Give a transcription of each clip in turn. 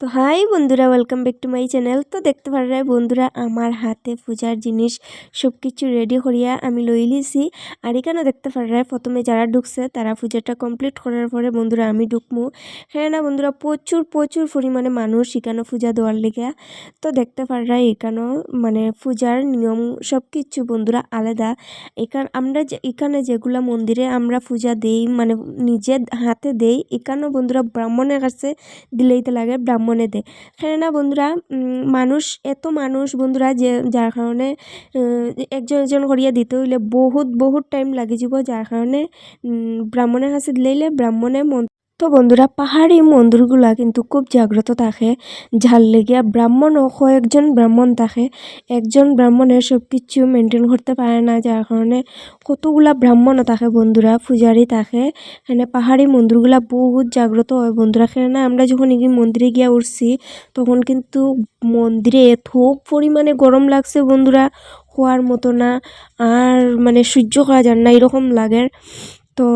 তো হাই বন্ধুরা welcome back to my channel তো দেখতে পারায় বন্ধুরা, আমার হাতে পূজার জিনিস সব কিছু রেডি করিয়া আমি লই লিছি। আর এখানে দেখতে পারায় প্রথমে যারা ঢুকছে, তারা পূজাটা কমপ্লিট করার পরে বন্ধুরা আমি ঢুকমু। হ্যাঁ না বন্ধুরা, প্রচুর প্রচুর পরিমাণে মানুষ এখানে পূজা দেওয়ার লেগে তো দেখতে পারায় এখানেও মানে পূজার নিয়ম সব কিছু বন্ধুরা আলাদা। এখান, আমরা এখানে যেগুলা মন্দিরে আমরা পূজা দেই মানে নিজের হাতে দেই, এখানেও বন্ধুরা ব্রাহ্মণের কাছে দিলেইতে লাগে, ব্রাহ্মণে দেয়। কেন না বন্ধুরা মানুষ, এত মানুষ বন্ধুরা যে, যার কারণে একজন একজন করিয়া দিতে হইলে বহুত বহুত টাইম লাগি যাব যার কারণে ব্রাহ্মণের কাছে দিলেইলে ব্রাহ্মণে মন তো বন্ধুরা, পাহাড়ি মন্দিরগুলা কিন্তু খুব জাগ্রত থাকে। ঝাল লেগিয়া ব্রাহ্মণ ও কয়েকজন ব্রাহ্মণ থাকে। একজন ব্রাহ্মণের সব কিছু মেনটেন করতে পারে না যার কারণে কতগুলা ব্রাহ্মণও থাকে বন্ধুরা পূজারি থাকে। এখানে পাহাড়ি মন্দিরগুলা বহুত জাগ্রত হয় বন্ধুরা। এখানে আমরা যখন এই মন্দিরে গিয়া উঠছি, তখন কিন্তু মন্দিরে এত পরিমাণে গরম লাগছে বন্ধুরা হওয়ার মতো না। আর মানে সহ্য করা যায় না, এরকম লাগে। তো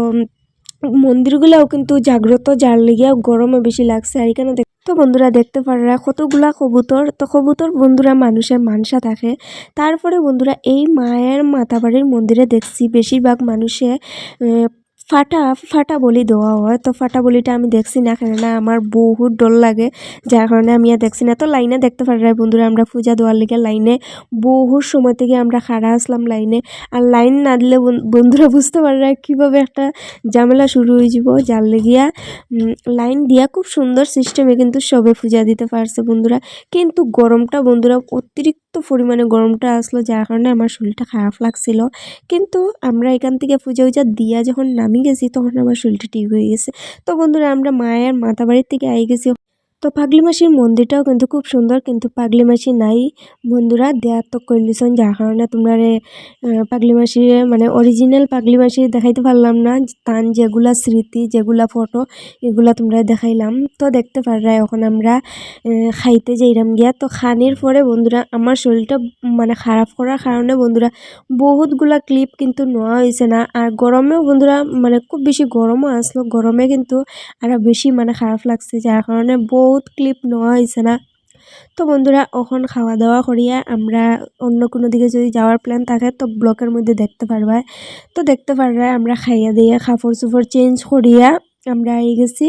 মন্দিরগুলাও কিন্তু জাগ্রত যার লেগিয়া গরমে বেশি লাগছে। আর এখানে তো বন্ধুরা, দেখতে পারা কতগুলা কবুতর তো কবুতর বন্ধুরা মানুষের মানসা থাকে। তারপরে বন্ধুরা, এই মায়ের মাতাবাড়ির মন্দিরে দেখছি বেশিরভাগ মানুষে ফাটা ফাটা বলি দেওয়া হয়। তো ফাটা বলিটা আমি দেখছি না, কেননা আমার বহুত ডর লাগে। যার কারণে আমি আর দেখছি না। তো লাইনে দেখতে পারি বন্ধুরা, আমরা পূজা দেওয়ার লিগে লাইনে বহুত সময় থেকে আমরা খাড়া আসলাম লাইনে। আর লাইন না দিলে বন- বন্ধুরা বুঝতে পারে কীভাবে একটা ঝামেলা শুরু হয়ে যাব। যার লেগিয়া লাইন দিয়া খুব সুন্দর সিস্টেমে কিন্তু সবে পূজা দিতে পারছে বন্ধুরা। কিন্তু গরমটা বন্ধুরা অতিরিক্ত পরিমাণে গরমটা আসলো, যার কারণে আমার শরীরটা খারাপ লাগছিল। কিন্তু আমরা এখান থেকে পূজা উজা দিয়া যখন নামি গেছি, তখন আমার শরীরটা ঠিক হয়ে গেছে। তো বন্ধুরা, আমরা মায়ের মাথা বাড়ির থেকে আই গেছি। তো পাগলি মাসির মন্দিরটাও কিন্তু খুব সুন্দর, কিন্তু পাগলি মাসি নাই। বন্ধুরা দেয়ার তো কইলিছন যার কারণে তোমরা পাগলি মাসির মানে অরিজিনাল পাগলি মাসি দেখাইতে পারলাম না। তান যেগুলা স্মৃতি, যেগুলা ফটো এগুলা তোমরা দেখাইলাম। তো দেখতে পাররা এখন আমরা খাইতে যাইরাম গিয়া। তো খানির পরে বন্ধুরা, আমার শরীরটা মানে খারাপ করার কারণে বন্ধুরা, বহুতগুলা ক্লিপ কিন্তু নেওয়া হয়েছে না। আর গরমেও বন্ধুরা মানে খুব বেশি গরমও আসলো। গরমে কিন্তু আরও বেশি মানে খারাপ লাগছে, যার কারণে বহুত ক্লিপ নেওয়া হয়েছে না। তো বন্ধুরা ওখান খাওয়া দাওয়া করিয়া আমরা অন্য কোনো দিকে যদি যাওয়ার প্ল্যান থাকে, তো ব্লকের মধ্যে দেখতে পারবা। তো দেখতে পারবা আমরা খাইয়া দিয়ে কাপড় সুফর চেঞ্জ করিয়া আমরা আই গেছি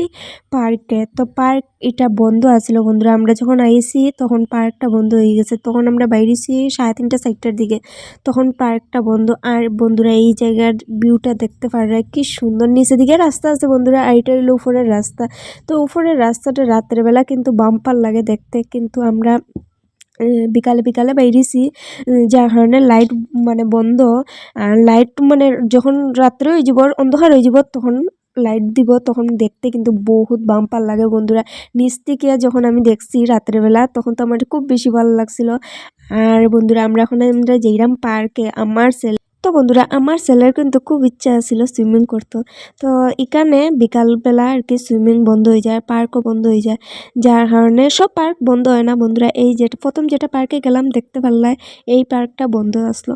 পার্কে। তো পার্ক এটা বন্ধ আছিল বন্ধুরা। আমরা যখন আইছি, তখন পার্কটা বন্ধ হয়ে গেছে। তখন আমরা বাইরেছি সাড়ে তিনটা, চারটার দিকে। তখন পার্কটা বন্ধ। আর বন্ধুরা, এই জায়গার ভিউটা দেখতে পাররা কি সুন্দর। নিচের দিকে রাস্তা আছে বন্ধুরা। আর এটা হলো উপরের রাস্তা। তো উপরের রাস্তাটা রাত্রেবেলা কিন্তু বাম্পার লাগে দেখতে। কিন্তু আমরা বিকালে বিকালে বাইরেছি। যার কারণে লাইট মানে বন্ধ। আর লাইট মানে যখন রাত্রে হয়ে যাব, অন্ধকার হয়ে যাব, তখন লাইট দিব, তখন দেখতে কিন্তু বহুত বাম্পার লাগে বন্ধুরা। নিচ থেকে যখন আমি দেখছি রাত্রেবেলা, তখন তো আমার খুব বেশি ভালো লাগছিল। আর বন্ধুরা, আমরা এখন আমরা যেইরাম পার্কে আমার সেল তো বন্ধুরা, আমার ছেলের কিন্তু খুব ইচ্ছা ছিল সুইমিং করতে। তো এখানে বিকালবেলা আর কি সুইমিং বন্ধ হয়ে যায় পার্কও বন্ধ হয়ে যায়। যার কারণে সব পার্ক বন্ধ হয় না বন্ধুরা। এই যেটা প্রথম যেটা পার্কে গেলাম, দেখতে পারলাই এই পার্কটা বন্ধ আসলো।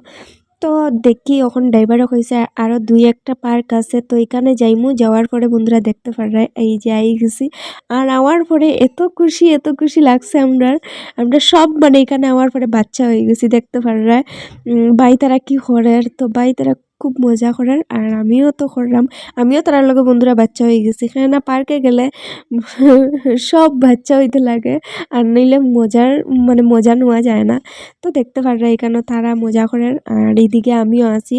তো দেখি এখন ড্রাইভারও কইছে আরও দুই একটা পার্ক আছে তো এখানে যাইমু। যাওয়ার পরে বন্ধুরা দেখতে পাররা এই যে আই গেছি। আর আওয়ার পরে এত খুশি এত খুশি লাগছে আমরা। আমরা সব মানে এখানে আওয়ার পরে বাচ্চা হয়ে গেছি দেখতে উম, ভাই তারা কি করে? তো ভাই তারা খুব মজা করার আর আমিও তো করলাম আমিও তার লগে বন্ধুরা বাচ্চা হয়ে গেছি। কেননা পার্কে গেলে সব বাচ্চা হইতে লাগে। আর নইলে মজার মানে মজা নেওয়া যায় না। তো দেখতে পাররা এখানে তারা মজা করার আর এইদিকে আমিও আছি।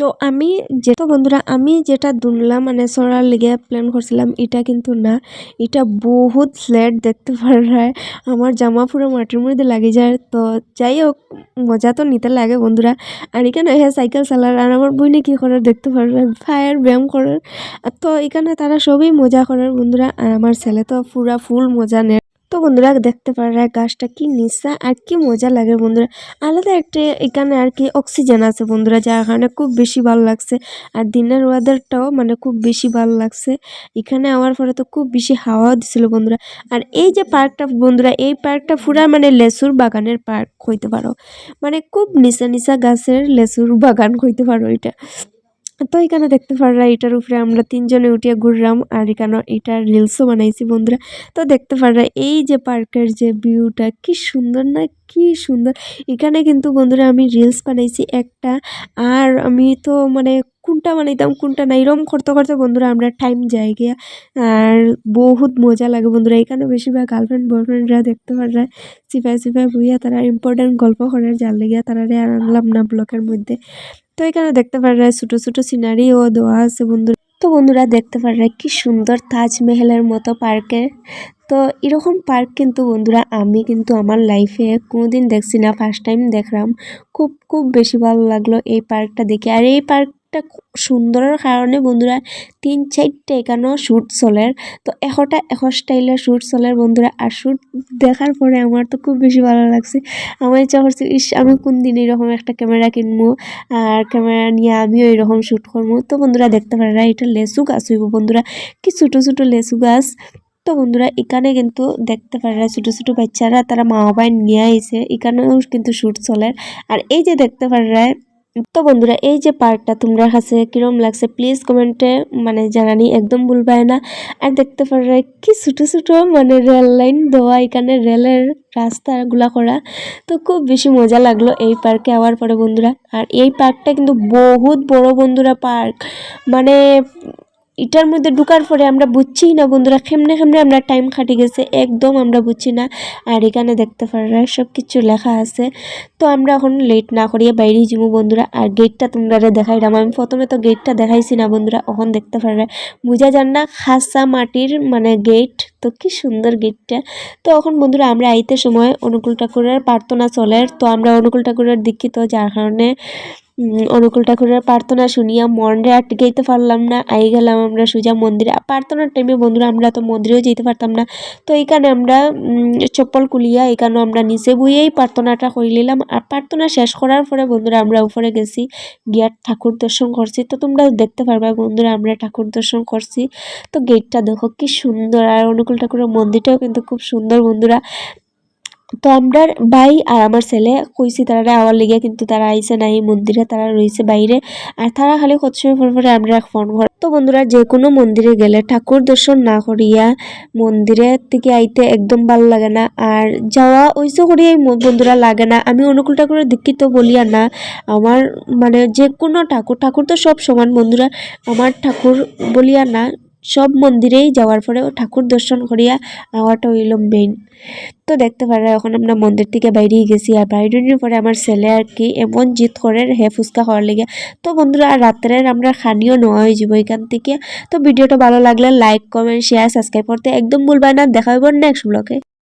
তো আমি যেটা বন্ধুরা, আমি যেটা দুনলাম মানে সরার লিগে প্ল্যান করছিলাম, এটা কিন্তু না। এটা বহুত ফ্ল্যাট দেখতে পাররা আমার জামা পুরো মাটির মধ্যে লাগে যায়। তো যাই হোক, মজা তো নিতে লাগে বন্ধুরা। আর এখানে হ্যাঁ সাইকেল চালার, আর আমার বইনে কী করার দেখতে পারবে ফায়ার ব্যায়াম করার। তো এখানে তারা সবই মজা করার বন্ধুরা। আর আমার ছেলে তো পুরা ফুল মজা নেয়। তো বন্ধুরা দেখতে পারা গাছটা কি নিচা আর কি মজা লাগে বন্ধুরা। আলাদা একটা এখানে আর কি অক্সিজেন আছে বন্ধুরা, যার কারণে খুব বেশি ভালো লাগছে। আর দিনের ওয়েদারটাও মানে খুব বেশি ভালো লাগছে। এখানে আমার পরে তো খুব বেশি হাওয়াও দিছিল বন্ধুরা। আর এই যে পার্কটা বন্ধুরা, এই পার্কটা পুরা মানে লেসুর বাগানের পার্ক হইতে পারো। মানে খুব নিচা নিচা গাছের লেসুর বাগান হইতে পারো এটা। তো এখানে দেখতে পাররা, এটার উপরে আমরা তিনজনে উঠিয়ে ঘুরলাম, আর এখানে এটা রিলসও বানাইছি বন্ধুরা। তো দেখতে পাররা, এই যে পার্কের যে ভিউটা কি সুন্দর না, কি সুন্দর। এখানে কিন্তু বন্ধুরা আমি রিলস বানাইছি একটা, আর আমি তো মানে কোনটা বানাইতাম, কোনটা না এরম করতে করতে বন্ধুরা আমরা টাইম যাই গিয়া, আর বহুত মজা লাগে বন্ধুরা। এখানে বেশিরভাগ গার্লফ্রেন্ড বয়ফ্রেন্ডরা দেখতে পাররা চিপাই চিপাই বইয়া তারা ইম্পর্টেন্ট গল্প করার জাল লেগিয়া তারা আনলাম না ব্লকের মধ্যে। তো এখানে দেখতে পাররা ছোট ছোট সিনারিও দেওয়া আছে বন্ধু তো বন্ধুরা দেখতে পাররা কি সুন্দর তাজমহলের মতো পার্কে। তো এরকম পার্ক কিন্তু বন্ধুরা আমি কিন্তু আমার লাইফে কোনোদিন দেখছি না ফার্স্ট টাইম দেখলাম। খুব খুব বেশি ভালো লাগল এই পার্কটা দেখে। আর এই পার্কটা খুব সুন্দরের কারণে বন্ধুরা, তিন চারটে এখানেও শ্যুট চলের তো এশটা, এশ স্টাইলের শ্যুট চলের বন্ধুরা। আর শ্যুট দেখার পরে আমার তো খুব বেশি ভালো লাগছে আমার ইচ্ছা করছে ইস আমি কোন দিন এরকম একটা ক্যামেরা কিনবো আর ক্যামেরা নিয়ে, আমিও এরকম শ্যুট করব তো বন্ধুরা দেখতে পারা এটা লেসু গাছ হইব বন্ধুরা। কি ছোটো ছোটো লেসু গাছ। তো বন্ধুরা, এখানে কিন্তু দেখতে পারা ছোটো ছোটো বাচ্চারা, তারা মা বাবাই নিয়ে আইছে। এখানেও কিন্তু শ্যুট চলে। আর এই যে দেখতে পারা তো বন্ধুরা, এই যে পার্কটা তোমরা কাছে কিরম লাগছে প্লিজ কমেন্টে মানে জানানি একদম ভুলবায় না। আর দেখতে পারে কি ছোটো ছোটো মানে রেল লাইন দেওয়া, এখানে রেলের রাস্তাগুলা করা। তো খুব বেশি মজা লাগল এই পার্কে আওয়ার পরে বন্ধুরা। আর এই পার্কটা কিন্তু বহুত বড় বন্ধুরা পার্ক মানে এটার মধ্যে ঢুকার পরে আমরা বুঝছি না বন্ধুরা কেমনে কেমনে আমরা টাইম খাটি গেছে, একদম আমরা বুঝছি না। আর এখানে দেখতে পারা সব কিছু লেখা আছে। তো আমরা এখন লেট না করিয়ে বাইরেই যাব বন্ধুরা। আর গেটটা তোমরা দেখাইলাম আমি প্রথমে তো গেটটা দেখাইছি না বন্ধুরা, এখন দেখতে পারা বুঝা যান না, খাসা মাটির মানে গেট তো কি সুন্দর গেটটা তো এখন বন্ধুরা আমরা আইতে সময় অনুকূল ঠাকুরের প্রার্থনা চলে, তো আমরা অনুকূল ঠাকুরের দীক্ষিত, যার কারণে অনুকূল ঠাকুরের প্রার্থনা শুনিয়া মনরে আটকাইতে পারলাম না। আই গেলাম আমরা সোজা মন্দিরে। প্রার্থনার টাইমে বন্ধুরা, আমরা তো মন্দিরেও যেতে পারতাম না। তো এখানে আমরা চপ্পল কুলিয়া এখানে আমরা নিচে বইয়েই প্রার্থনাটা করে নিলাম। আর প্রার্থনা শেষ করার পরে বন্ধুরা, আমরা উপরে গেছি, গিয়া ঠাকুর দর্শন করছি। তো তোমরা দেখতে পারবে বন্ধুরা, আমরা ঠাকুর দর্শন করছি। তো গেটটা দেখো, কি সুন্দর। আর অনুকূল ঠাকুরের মন্দিরটাও কিন্তু খুব সুন্দর বন্ধুরা। তো আমরা ভাই আর আমার ছেলে কইছি তারা আওয়ার লেগে কিন্তু তারা আইসে না এই মন্দিরে তারা রয়েছে বাইরে। আর তারা খালি কত সময় পর আমরা ফোন কর। তো বন্ধুরা যে কোনো মন্দিরে গেলে ঠাকুর দর্শন না করিয়া মন্দিরে থেকে আইতে একদম ভালো লাগে না। আর যাওয়া ওইসে করিয়াই বন্ধুরা লাগে না। আমি অনুকূল ঠাকুরের দীক্ষিত বলিয়া না। আমার মানে যে কোনো ঠাকুর ঠাকুর তো সব সমান বন্ধুরা। আমার ঠাকুর বলিয়া না। সব মন্দিরেই যাওয়ার পরেও ঠাকুর দর্শন করিয়া আওয়াটা হইল মেইন তো দেখতে পারা, এখন আমরা মন্দির থেকে বাইরেই গেছি আর বাইরের পরে আমার ছেলে আর কি এমন জিত করে হে ফুচকা খাওয়ার লেগে। তো বন্ধুরা, আর রাত্রে আমরা খানিও নেওয়া হয়ে যাব এখান থেকে। তো ভিডিওটা ভালো লাগলে লাইক কমেন্ট শেয়ার সাবস্ক্রাইব করতে একদম ভুলবেন না। দেখা হইব নেক্সট ব্লগে